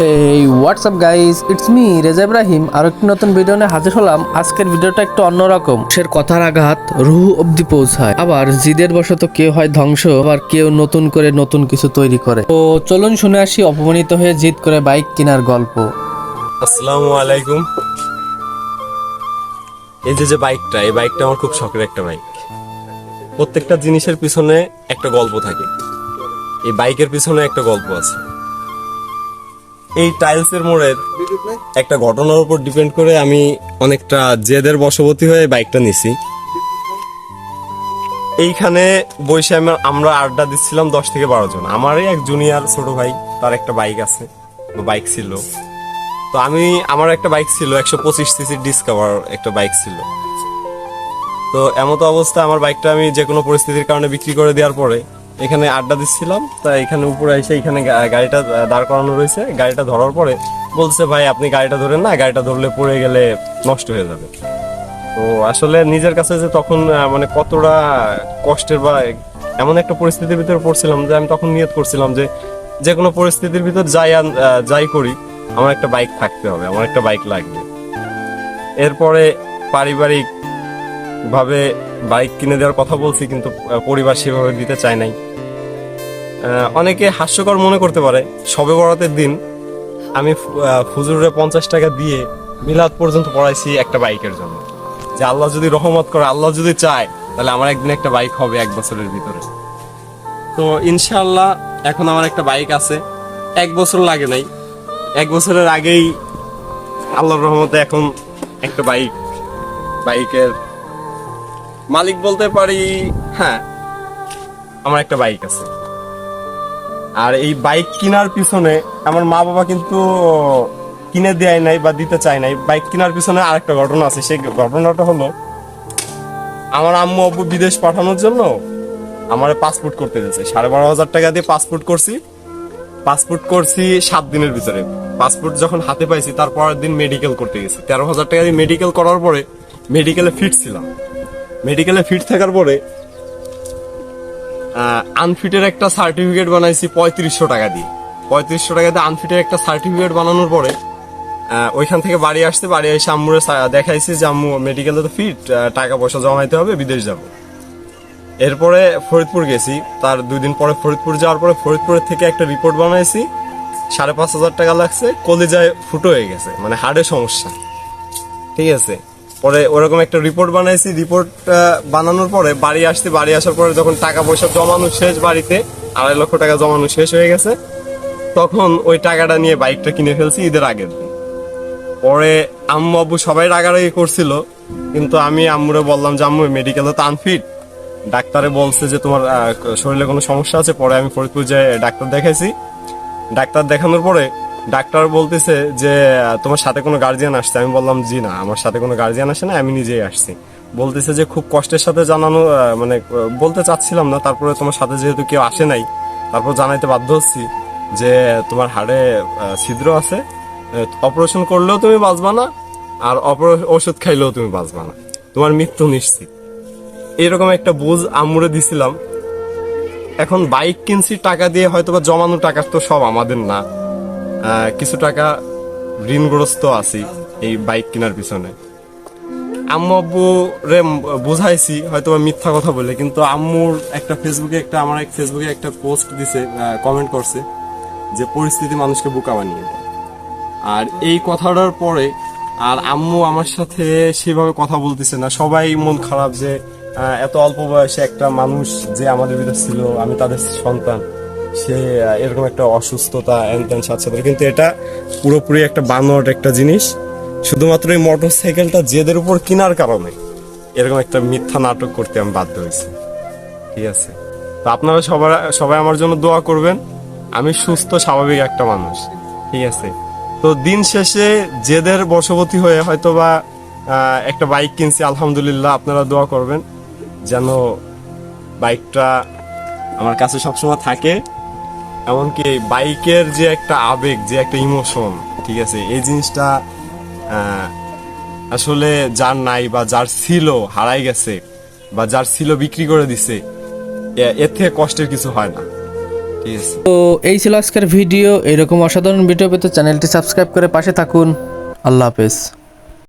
Hey WhatsApp guys it's me Reza Ibrahim আর একটি নতুন video নিয়ে হাজির হলাম। আজকের ভিডিওটা একটু অন্যরকম। সের কথার আঘাত? রুহ অব্দি পৌঁছায়। আবার জিদের বশত কেউ হয় ধ্বংস, আবার কেউ নতুন করে নতুন কিছু তৈরি করে। তো চলুন শুনে আসি অপমানিত হয়ে জিদ করে বাইক কেনার গল্প। আসসালামু আলাইকুম। এই যে যে বাইকটা, এই বাইকটা আমার খুব শখের একটা বাইক। প্রত্যেকটা জিনিসের পিছনে একটা গল্প থাকে। এই বাইকের পিছনে একটা গল্প আছে। এই টাইলসের মোড়ের একটা ঘটনার উপর ডিপেন্ড করে আমি অনেকটা জেদের বশবর্তী হয়ে বাইকটা নিছি। এইখানে বসে আমি- আমরা আড্ডা দিচ্ছিলাম দশ থেকে বারো জন। আমারই এক জুনিয়র ছোট ভাই, তার একটা বাইক আছে বাইক ছিল। তো আমি, আমার একটা বাইক ছিল, একশো পঁচিশ সিসির ডিসকভার একটা বাইক ছিল। তো এমতো অবস্থা আমার বাইকটা আমি যে কোনো পরিস্থিতির কারণে বিক্রি করে দেওয়ার পরে এখানে আড্ডা দিচ্ছিলাম, তা এখানে উপরে এসে এখানে গাড়িটা দাঁড় করানো রয়েছে। গাড়িটা ধরার পরে বলছে, ভাই, আপনি গাড়িটা ধরেন না, গাড়িটা ধরলে পড়ে গেলে নষ্ট হয়ে যাবে। তো আসলে নিজের কাছে যে তখন মানে কতটা কষ্টের বা এমন একটা পরিস্থিতির ভিতরে পড়ছিলাম যে আমি তখন নিয়ত করছিলাম যে যে কোনো পরিস্থিতির ভিতর যাই যাই করি, আমার একটা বাইক থাকতে হবে, আমার একটা বাইক লাগবে। এরপরে পারিবারিক ভাবে বাইক কিনে দেওয়ার কথা বলছি, কিন্তু পরিবার সেভাবে দিতে চায় নাই। অনেকে হাস্যকর মনে করতে পারে সবে বরাতের দিন আমি ফুজুরে পঞ্চাশ টাকা দিয়ে মিলাদ পর্যন্ত পড়াইছি একটা বাইকের জন্য। যে আল্লাহ যদি রহমত করে, আল্লাহ যদি চায়, তাহলে আমার একদিন একটা বাইক হবে এক বছরের ভিতরে। তো ইনশাল্লাহ এখন আমার একটা বাইক আছে, এক বছর লাগে নাই। এক বছরের আগেই আল্লাহর রহমতে এখন একটা বাইক, বাইকের মালিক বলতে পারি হ্যাঁ আমার একটা বাইক আছে। আর এই বাইক কেনার পিছনে আমার মা বাবা কিন্তু কিনে দেয় নাই বা দিতে চায় নাই। বাইক কেনার পিছনে আরেকটা ঘটনা আছে। সেই ঘটনাটা হলো, আমার আম্মু আব্বু বিদেশ পাঠানোর জন্য আমার পাসপোর্ট করতে দিয়েছে। সাড়ে বারো হাজার টাকা দিয়ে পাসপোর্ট করছি। পাসপোর্ট করছি সাত দিনের ভিতরে। পাসপোর্ট যখন হাতে পাইছি তার পরের দিন মেডিকেল করতে গেছি। তেরো হাজার টাকা দিয়ে মেডিকেল করার পরে মেডিকেলে ফিট ছিলাম। মেডিকেলে ফিট থাকার পরে আনফিটের একটা সার্টিফিকেট বানাইছি পঁয়ত্রিশশো টাকা দিয়ে। পঁয়ত্রিশশো টাকা দিয়ে আনফিটের একটা সার্টিফিকেট বানানোর পরে ওইখান থেকে বাড়ি আসতে, বাড়ি এসে আম্মুরে দেখাইছি যে আম্মু মেডিকেলে তো ফিট টাকা পয়সা জমাইতে হবে, বিদেশ যাব। এরপরে ফরিদপুর গেছি। তার দুই দিন পরে ফরিদপুর যাওয়ার পরে ফরিদপুরের থেকে একটা রিপোর্ট বানাইছি। সাড়ে পাঁচ হাজার টাকা লাগছে, কলিজায় ফুটো হয়ে গেছে মানে হার্টের সমস্যা। ঠিক আছে? পরে ওরকম একটা রিপোর্ট বানাইছি। রিপোর্ট বানানোর পরে বাড়ি আসছি বাড়ি আসার পরে যখন টাকা পয়সা জমানো শেষ বাড়িতে, আড়াই লক্ষ টাকা জমানো শেষ হয়ে গেছে, তখন ওই টাকাটা নিয়ে বাইকটা কিনে ফেলছি ঈদের আগের দিন। পরে আম্মু, আব্বু সবাই রাগারাগি করছিল, কিন্তু আমি আম্মুরে বললাম যে, আম্মু মেডিকেলে তো আনফিট ডাক্তারে বলছে যে, তোমার শরীরে কোনো সমস্যা আছে? পরে আমি ফরিদপুর যাই ডাক্তার দেখাইছি। ডাক্তার দেখানোর পরে ডাক্তার বলতেছে যে, তোমার সাথে কোনো গার্জিয়ান আসছে। আমি বললাম, জি না, আমার সাথে কোনো গার্জিয়ান আসে না আমি নিজেই আসছি। বলতেছে যে, খুব কষ্টের সাথে জানানো মানে বলতে চাচ্ছিলাম না, তারপরে তোমার সাথে যেহেতু কেউ আসে নাই, তারপর জানাইতে বাধ্য হচ্ছি যে, তোমার হাড়ে ছিদ্র আছে অপারেশন করলেও তুমি বাঁচবা না, আর ওষুধ খাইলেও তুমি বাঁচবা না। তোমার মৃত্যু নিশ্চিত। এরকম একটা বুঝ আম্মুরে দিছিলাম। এখন বাইক কিনছি, টাকা দিয়ে হয়তো বা জমানো টাকা তো সব আমাদের না। কিছু টাকা ঋণগ্রস্ত আছি এই বাইক কেনার পিছনে। আম্মু রে বুঝাইছি, হয়তো মিথ্যা কথা বলে, কিন্তু আম্মুর একটা ফেসবুকে একটা, আমার এক ফেসবুকে একটা পোস্ট দিছে কমেন্ট করছে যে পরিস্থিতি মানুষকে বোকা বানিয়ে দেয়। আর এই কথাটার পরে আর আম্মু আমার সাথে সেভাবে কথা বলতেছে না। সবাই মন খারাপ যে এত অল্প বয়সে একটা মানুষ যে আমাদের ভিতরে ছিল, আমি তাদের সন্তান। সে এরকম একটা অসুস্থতা এন তেন সাথে কিন্তু এটা পুরোপুরি একটা বানোয়াট একটা জিনিস। শুধুমাত্র এই মোটর সাইকেলটা জেদের উপর কেনার কারণে এরকম একটা মিথ্যা নাটক করতে আমি বাধ্য হয়েছি। ঠিক আছে? তো আপনারা সবাই সবাই আমার জন্য দোয়া করবেন। আমি সুস্থ, স্বাভাবিক একটা মানুষ। ঠিক আছে? তো দিন শেষে জেদের বশবর্তী হয়ে হয়তো বা একটা বাইক কিনছি, আলহামদুলিল্লাহ আপনারা দোয়া করবেন। যেন বাইকটা আমার কাছে সবসময় থাকে। এমনকি বাইকের যে একটা আবেগ, যে একটা ইমোশন ঠিক আছে? এই জিনিসটা আসলে যার নাই বা যার ছিল হারাই গেছে বা যার ছিল বিক্রি করে দিছে এর থেকে কষ্টের কিছু হয় না তো এই ছিল আজকের ভিডিও। এরকম অসাধারণ ভিডিও পেতে চ্যানেলটি সাবস্ক্রাইব করে পাশে থাকুন। আল্লাহ হাফেজ।